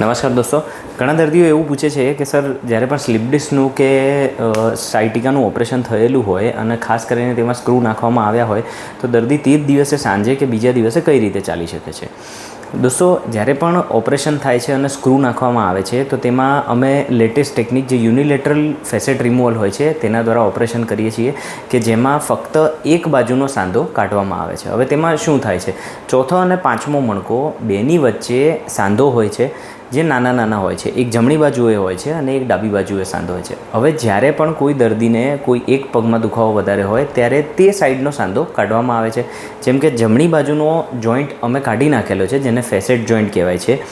નમસ્કાર દોસ્તો. ઘણા દર્દીઓ એવું પૂછે છે કે, સર, જ્યારે પણ સ્લીપ ડિસ્કનું કે સાઇટિકાનું ઓપરેશન થયેલું હોય અને ખાસ કરીને તેમાં સ્ક્રૂ નાખવામાં આવ્યા હોય, તો દર્દી તે જ દિવસે સાંજે કે બીજા દિવસે કઈ રીતે ચાલી શકે છે? દોસ્તો, જ્યારે પણ ઓપરેશન થાય છે અને સ્ક્રૂ નાખવામાં આવે છે, તો તેમાં અમે લેટેસ્ટ ટેકનિક જે યુનિલેટરલ ફેસેટ રિમૂવલ હોય છે, તેના દ્વારા ઓપરેશન કરીએ છીએ કે જેમાં ફક્ત એક બાજુનો સાંધો કાઢવામાં આવે છે. હવે તેમાં શું થાય છે? ચોથો અને પાંચમો મણકો બેની વચ્ચે સાંધો હોય છે, જે નાના નાના હોય છે. એક જમણી બાજુએ હોય છે અને એક ડાબી બાજુએ સાંધો હોય છે. હવે જ્યારે પણ કોઈ દર્દીને કોઈ એક પગમાં દુખાવો વધારે હોય, ત્યારે તે સાઈડનો સાંધો કાઢવામાં આવે છે. જેમ કે જમણી બાજુનો જોઈન્ટ અમે કાઢી નાખેલો છે, જેને ફેસેટ જોઈન્ટ કહેવાય છે,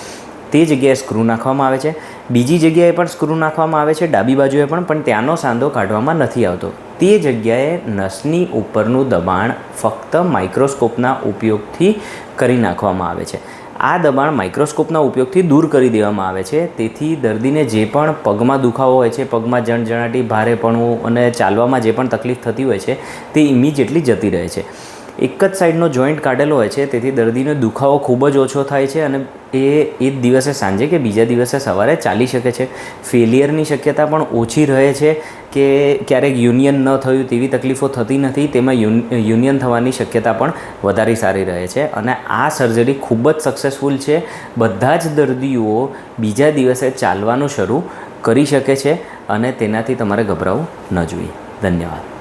તે જગ્યાએ સ્ક્રૂ નાખવામાં આવે છે. બીજી જગ્યાએ પણ સ્ક્રૂ નાખવામાં આવે છે, ડાબી બાજુએ પણ પણ ત્યાંનો સાંધો કાઢવામાં નથી આવતો. તે જગ્યાએ નસની ઉપરનું દબાણ ફક્ત માઇક્રોસ્કોપના ઉપયોગથી કરી નાખવામાં આવે છે. આ દબાણ માઇક્રોસ્કોપના ઉપયોગથી દૂર કરી દેવામાં આવે છે. તેથી દર્દીને જે પણ પગમાં દુખાવો હોય છે, પગમાં જણજણાટી, ભારેપણું અને ચાલવામાં જે પણ તકલીફ થતી હોય છે, તે ઇમિજિએટલી જતી રહે છે. એક જ સાઈડનો જોઈન્ટ કાઢેલો હોય છે, તેથી દર્દીનો દુખાવો ખૂબ જ ઓછો થાય છે અને એ એ જ દિવસે સાંજે કે બીજા દિવસે સવારે ચાલી શકે છે. ફેલિયરની શક્યતા પણ ઓછી રહે છે કે ક્યારેક યુનિયન ન થયું તેવી તકલીફો થતી નથી, તેમાં યુનિયન થવાની શક્યતા પણ વધારે સારી રહે છે અને આ સર્જરી ખૂબ જ સક્સેસફુલ છે. બધા જ દર્દીઓ બીજા દિવસે ચાલવાનું શરૂ કરી શકે છે અને તેનાથી તમારે ગભરાવું ન જોઈએ. ધન્યવાદ.